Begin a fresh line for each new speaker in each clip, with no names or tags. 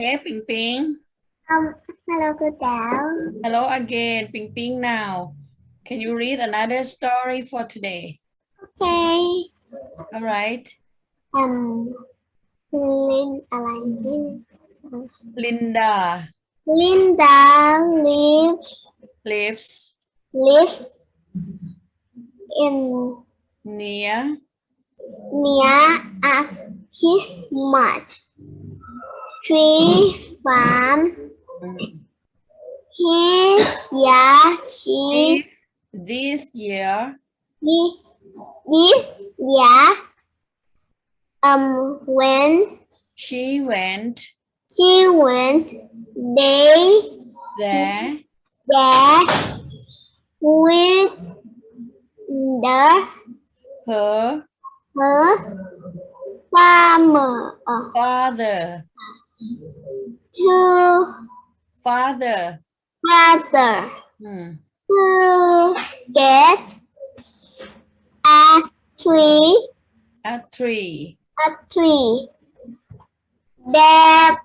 Okay, Ping Ping.
Um, hello, good.
Hello again, Ping Ping now. Can you read another story for today?
Okay.
All right.
Um,
Linda.
Linda lives.
Lives.
Lives in.
Near.
Near a much tree farm. Here, yeah, she
this, year.
this year. Um, when
She went
she went, they
there
there with the
her
her farmer
father
to
father.
father.
Hmm.
to get a tree.
A tree.
a tree. That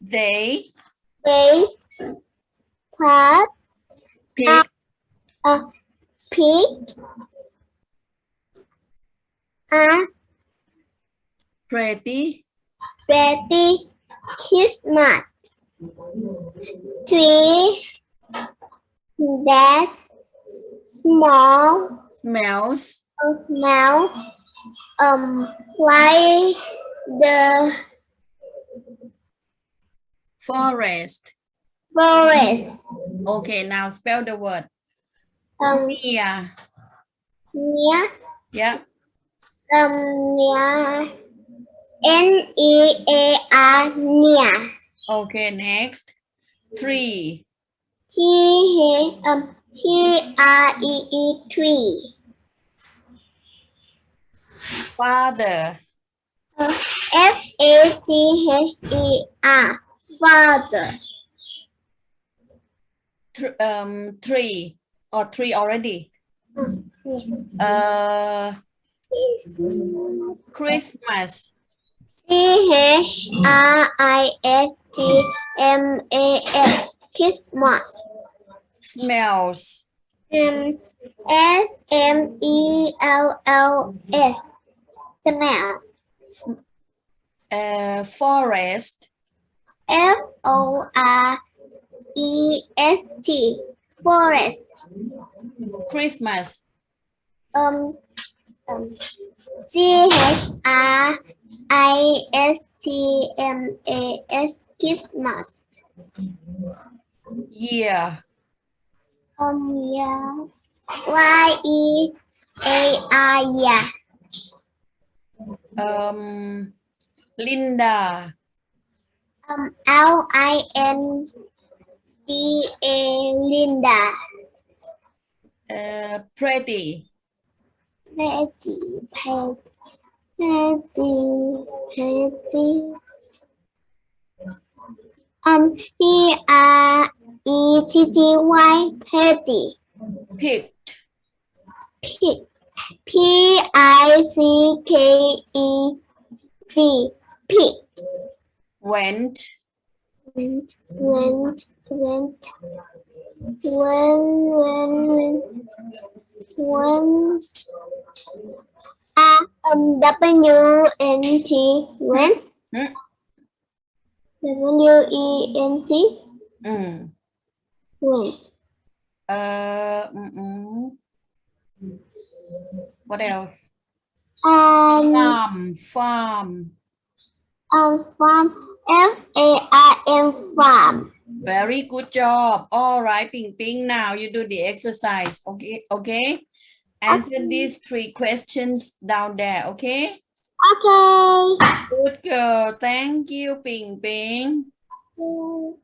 They
they put
picked
a pig. A
pretty.
Baby Christmas tree that small
smells
smell um like the
forest.
forest
Okay, now spell the word.
um
Near.
near
Yeah.
um near N E A R near
Okay, next. Tree.
T H um T R E E tree
Father.
F A T H E R father
Tr- um, tree. Or tree already.
Yes.
Uh, Christmas.
C H R I S T M A S Christmas
Smells.
um, S M E L L S smell
Uh, forest.
F O R E S T forest
Christmas.
um, um C H R I S T M A S Christmas
Year.
um yeah Y E A R yeah
Um, Linda.
um L I N D A Linda
Uh, pretty.
Pretty pretty pretty pretty um P R E T T Y pretty
Picked.
P P I C K E D P
Went.
went went went. When when when uh, um W N T went
Hmm.
W E N T
Mm.
went
Uh, mm-mm. What else?
um
Farm. Farm.
um farm F A R M farm
Very good job. All right, Ping Ping. Now you do the exercise. Okay. Okay. Answer these three questions down there. Okay.
okay
Good girl. Thank you, Ping Ping.
Mm.